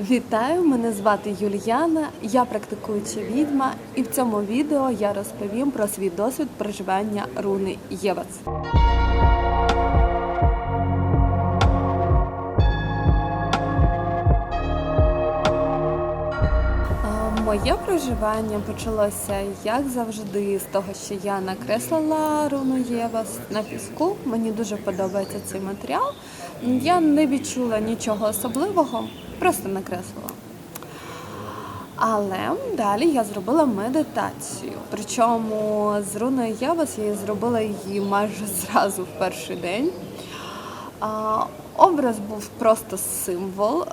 Вітаю, мене звати Юліяна, я практикуюча відьма, і в цьому відео я розповім про свій досвід проживання руни Євац. Моє проживання почалося, як завжди, з того, що я накреслила руну Євас на піску. Мені дуже подобається цей матеріал. Я не відчула нічого особливого, просто накреслила. Але далі я зробила медитацію. Причому з руною Євас я зробила її майже зразу в перший день. Образ був просто символ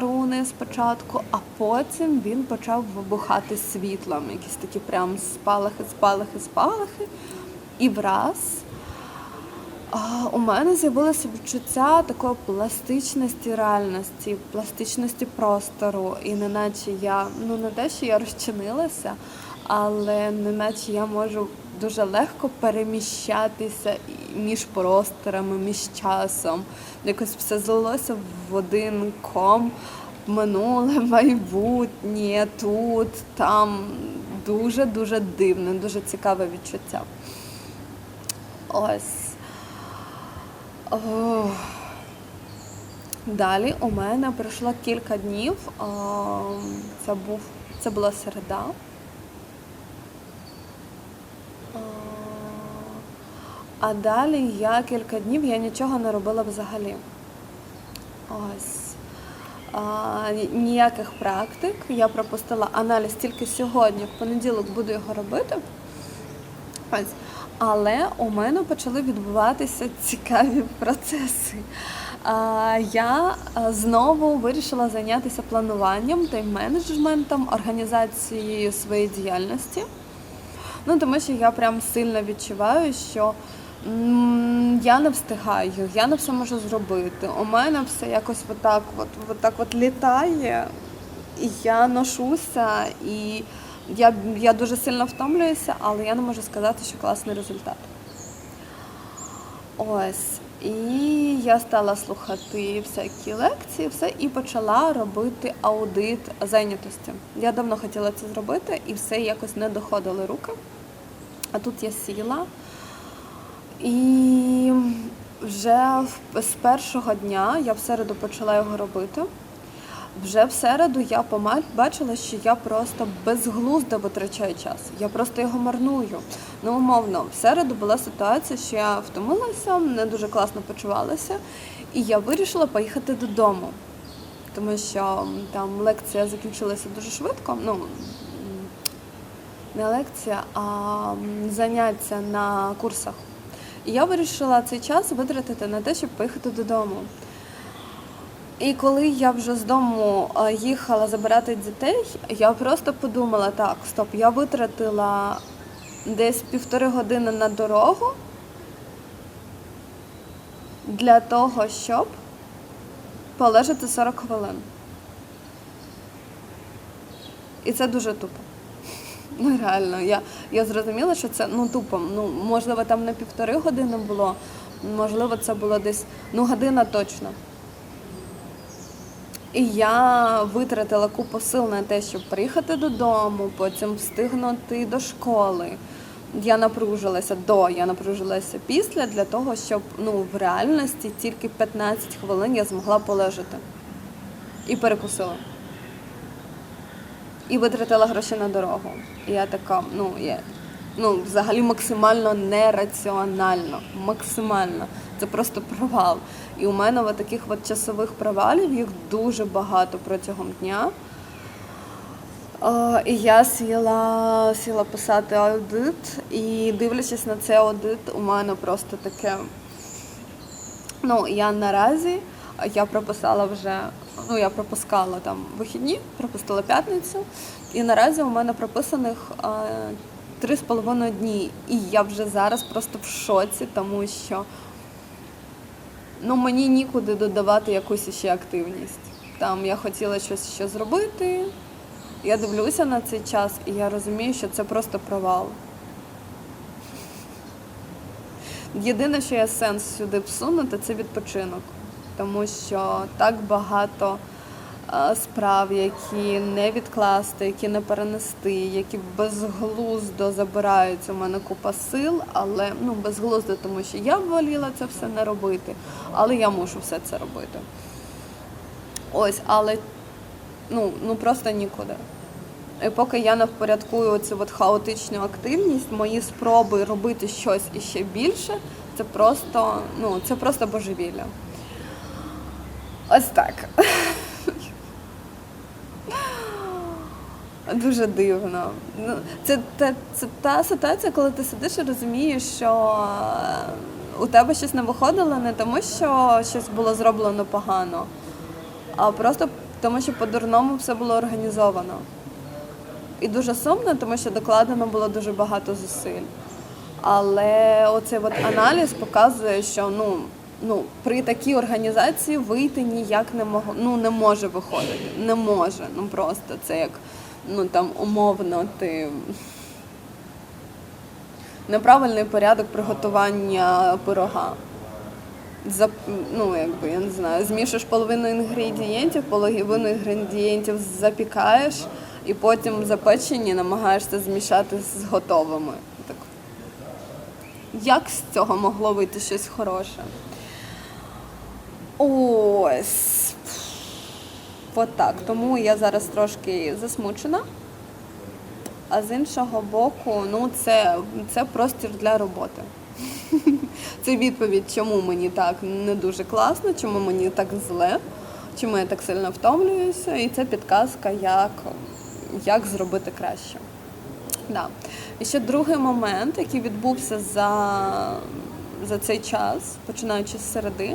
руни спочатку, а потім він почав вибухати світлом, якісь такі прям спалахи, спалахи, спалахи. І враз а, у мене з'явилося відчуття такої пластичності реальності, пластичності простору. І неначе я, ну не те, що я розчинилася, але неначе я можу дуже легко переміщатися між просторами, між часом. Якось все злилося в один ком. Минуле, майбутнє, тут, там. Дуже-дуже дивне, дуже цікаве відчуття. Ось. Ох. Далі у мене пройшло кілька днів. Це, був, це була середа. А далі я кілька днів я нічого не робила взагалі. Ось. А, ніяких практик. Я пропустила аналіз тільки сьогодні, в понеділок буду його робити. Ось. Але у мене почали відбуватися цікаві процеси. Я знову вирішила зайнятися плануванням та менеджментом організацією своєї діяльності. Ну, тому що я прям сильно відчуваю, що я не встигаю, я не все можу зробити. У мене все якось отак, от, отак от літає, і я ношуся, і я, я дуже сильно втомлююся, але я не можу сказати, що класний результат. Ось. І я стала слухати всякі лекції, все, і почала робити аудит зайнятості. Я давно хотіла це зробити, і все якось не доходили руки. А тут я сіла. І вже з першого дня я в середу почала його робити. Вже в середу я пома- бачила, що я просто безглуздо витрачаю час. Я просто його марную. Ну, умовно, в середу була ситуація, що я втомилася, не дуже класно почувалася, і я вирішила поїхати додому. Тому що там лекція закінчилася дуже швидко. Ну, не лекція, а заняття на курсах. І я вирішила цей час витратити на те, щоб поїхати додому. І коли я вже з дому е, їхала забирати дітей, я просто подумала: так, стоп, я витратила десь півтори години на дорогу для того, щоб полежати 40 хвилин. І це дуже тупо. Ну реально, я, я зрозуміла, що це ну тупо. Ну, можливо, там не півтори години було, можливо, це було десь ну година точно. І я витратила купу сил на те, щоб приїхати додому, потім встигнути до школи. Я напружилася до, я напружилася після для того, щоб ну, в реальності тільки 15 хвилин я змогла полежати. І перекусила. І витратила гроші на дорогу. І я така, ну, я, ну, взагалі максимально нераціонально. Максимально. Це просто провал. І у мене от таких от часових провалів їх дуже багато протягом дня. І я сіла, сіла писати аудит, і дивлячись на цей аудит, у мене просто таке. Ну, я наразі я прописала вже, ну я пропускала там вихідні, пропустила п'ятницю, і наразі у мене прописаних три з половиною дні. І я вже зараз просто в шоці, тому що ну, мені нікуди додавати якусь ще активність. Там я хотіла щось ще зробити. Я дивлюся на цей час і я розумію, що це просто провал. Єдине, що є сенс сюди всунути, це відпочинок. Тому що так багато справ, які не відкласти, які не перенести, які безглуздо забирають у мене купа сил, але ну безглуздо, тому що я б воліла це все не робити, але я мушу все це робити. Ось, але ну, ну просто нікуди. І поки я не впорядкую цю от хаотичну активність, мої спроби робити щось іще більше, це просто, ну, це просто божевілля. Ось так. Дуже дивно. Ну, це, це, це та ситуація, коли ти сидиш і розумієш, що е, у тебе щось не виходило не тому, що щось було зроблено погано, а просто тому, що по-дурному все було організовано. І дуже сумно, тому що докладено було дуже багато зусиль. Але оцей от аналіз показує, що ну, ну, при такій організації вийти ніяк не могло, ну, не може виходити. Не може. Ну просто це як ну там умовно ти. Неправильний порядок приготування пирога. За, ну, якби, я не знаю, змішуєш половину інгредієнтів, половину інгредієнтів запікаєш, і потім запечені намагаєшся змішати з готовими. Так. Як з цього могло вийти щось хороше? Ось. От так. Тому я зараз трошки засмучена. А з іншого боку, ну це, це простір для роботи. Це відповідь, чому мені так не дуже класно, чому мені так зле, чому я так сильно втомлююся, і це підказка, як, як зробити краще. Да. І ще другий момент, який відбувся за, за цей час, починаючи з середи,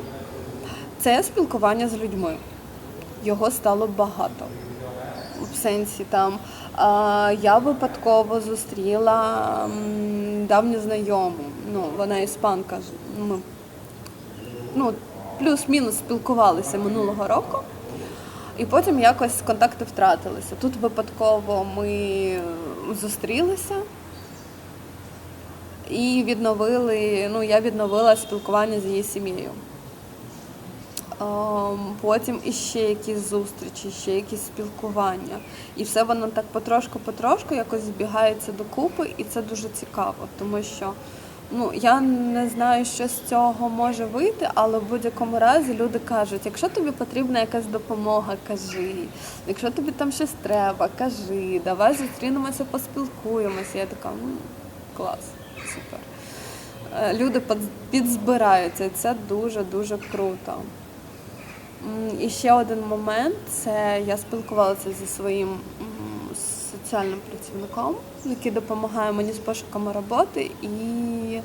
це спілкування з людьми. Його стало багато. В сенсі там я випадково зустріла давню знайому. Ну, вона іспанка. Ми ну, плюс-мінус спілкувалися минулого року. І потім якось контакти втратилися. Тут випадково ми зустрілися і відновили, ну, я відновила спілкування з її сім'єю. Ем, Потім іще якісь зустрічі, ще якісь спілкування. І все воно так потрошку-потрошку якось збігається докупи, і це дуже цікаво, тому що ну, я не знаю, що з цього може вийти, але в будь-якому разі люди кажуть, якщо тобі потрібна якась допомога, кажи. Якщо тобі там щось треба, кажи, давай зустрінемося, поспілкуємося. Я така, «М, клас, супер. Е, Люди підзбираються, і це дуже-дуже круто. І ще один момент це я спілкувалася зі своїм соціальним працівником, який допомагає мені з пошуками роботи. І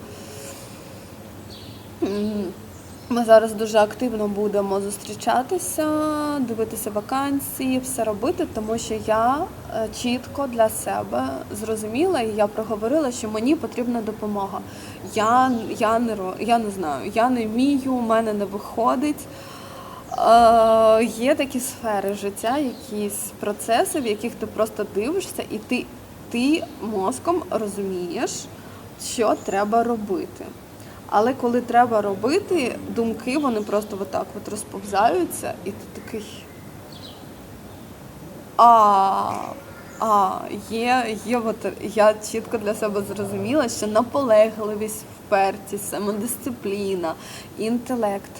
ми зараз дуже активно будемо зустрічатися, дивитися вакансії, все робити, тому що я е, чітко для себе зрозуміла і я проговорила, що мені потрібна допомога. Я, я, не, я не знаю, я не вмію, у мене не виходить. Е, є такі сфери життя, якісь процеси, в яких ти просто дивишся, і ти, ти мозком розумієш, що треба робити. Але коли треба робити, думки вони просто отак от розповзаються, і ти такий. А, а є, є от, я чітко для себе зрозуміла, що наполегливість, впертість, самодисципліна, інтелект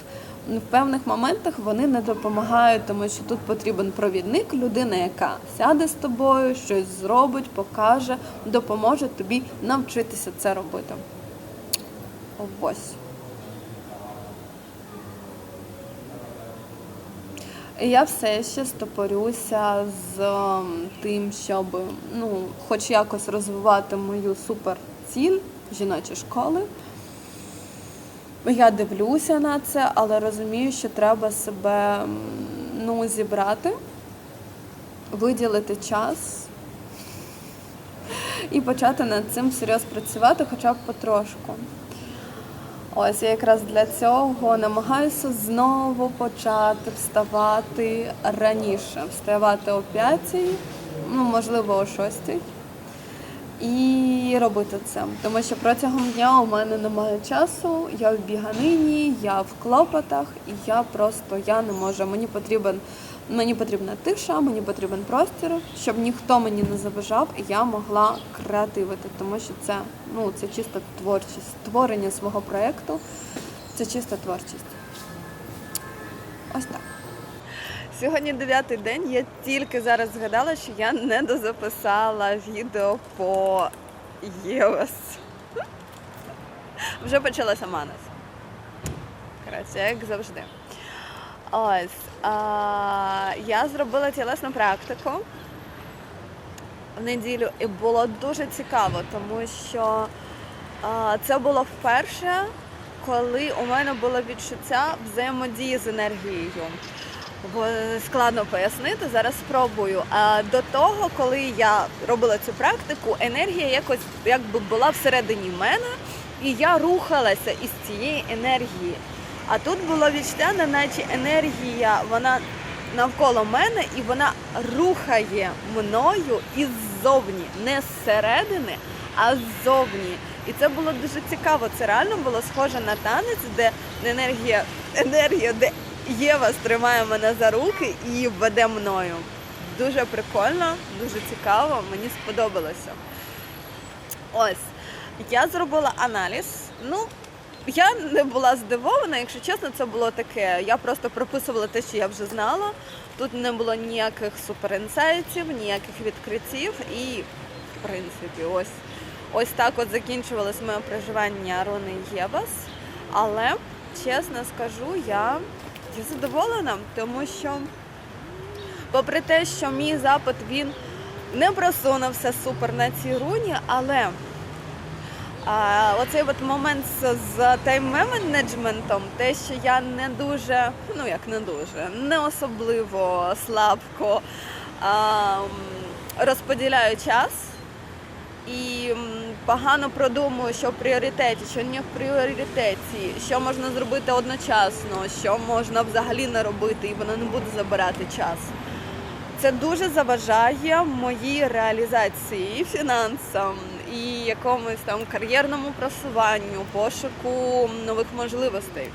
в певних моментах вони не допомагають, тому що тут потрібен провідник, людина, яка сяде з тобою, щось зробить, покаже, допоможе тобі навчитися це робити. Ось. Я все ще стопорюся з ем, тим, щоб ну, хоч якось розвивати мою суперціль жіночої школи. Я дивлюся на це, але розумію, що треба себе ну, зібрати, виділити час і почати над цим серйозно працювати хоча б потрошку. Ось я якраз для цього намагаюся знову почати вставати раніше, вставати о 5, ну можливо о 6 і робити це. Тому що протягом дня у мене немає часу, я в біганині, я в клопотах, і я просто я не можу. Мені потрібен Мені потрібна тиша, мені потрібен простір, щоб ніхто мені не заважав, і я могла креативити, тому що це, ну, це чиста творчість, створення свого проєкту це чиста творчість. Ось так. Сьогодні дев'ятий день. Я тільки зараз згадала, що я не дозаписала відео по ЄОС. Вже почалася манас. Коротше, як завжди. Ось. А, я зробила тілесну практику в неділю і було дуже цікаво, тому що а, це було вперше, коли у мене було відчуття взаємодії з енергією. Бо складно пояснити, зараз спробую. А до того, коли я робила цю практику, енергія якось якби була всередині мене, і я рухалася із цієї енергії. А тут було відчуття, наче енергія, вона навколо мене і вона рухає мною іззовні, не зсередини, а ззовні. І це було дуже цікаво. Це реально було схоже на танець, де енергія, енергія, де Єва стримає мене за руки і веде мною. Дуже прикольно, дуже цікаво, мені сподобалося. Ось, я зробила аналіз. Ну, я не була здивована, якщо чесно, це було таке. Я просто прописувала те, що я вже знала. Тут не було ніяких суперінсайтів, ніяких відкриттів. І, в принципі, ось ось так от закінчувалось моє проживання Рони Єбас. Але, чесно скажу, я, я задоволена, тому що, попри те, що мій запит він не просунувся супер на цій руні, але а, оцей от момент з, з тайм-менеджментом, те, що я не дуже, ну як не дуже, не особливо слабко а, розподіляю час. І погано продумую, що в пріоритеті, що не в пріоритеті, що можна зробити одночасно, що можна взагалі не робити, і воно не буде забирати час. Це дуже заважає моїй реалізації і фінансам, і якомусь там кар'єрному просуванню, пошуку нових можливостей.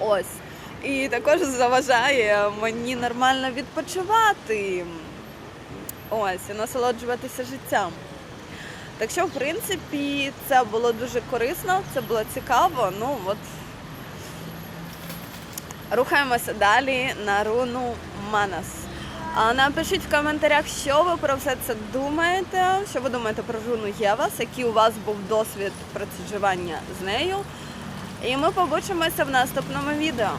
Ось. І також заважає мені нормально відпочивати. Ось, і насолоджуватися життям. Так що, в принципі, це було дуже корисно, це було цікаво. Ну от рухаємося далі на руну Манас. А напишіть в коментарях, що ви про все це думаєте, що ви думаєте про руну Євас, який у вас був досвід працювання з нею. І ми побачимося в наступному відео.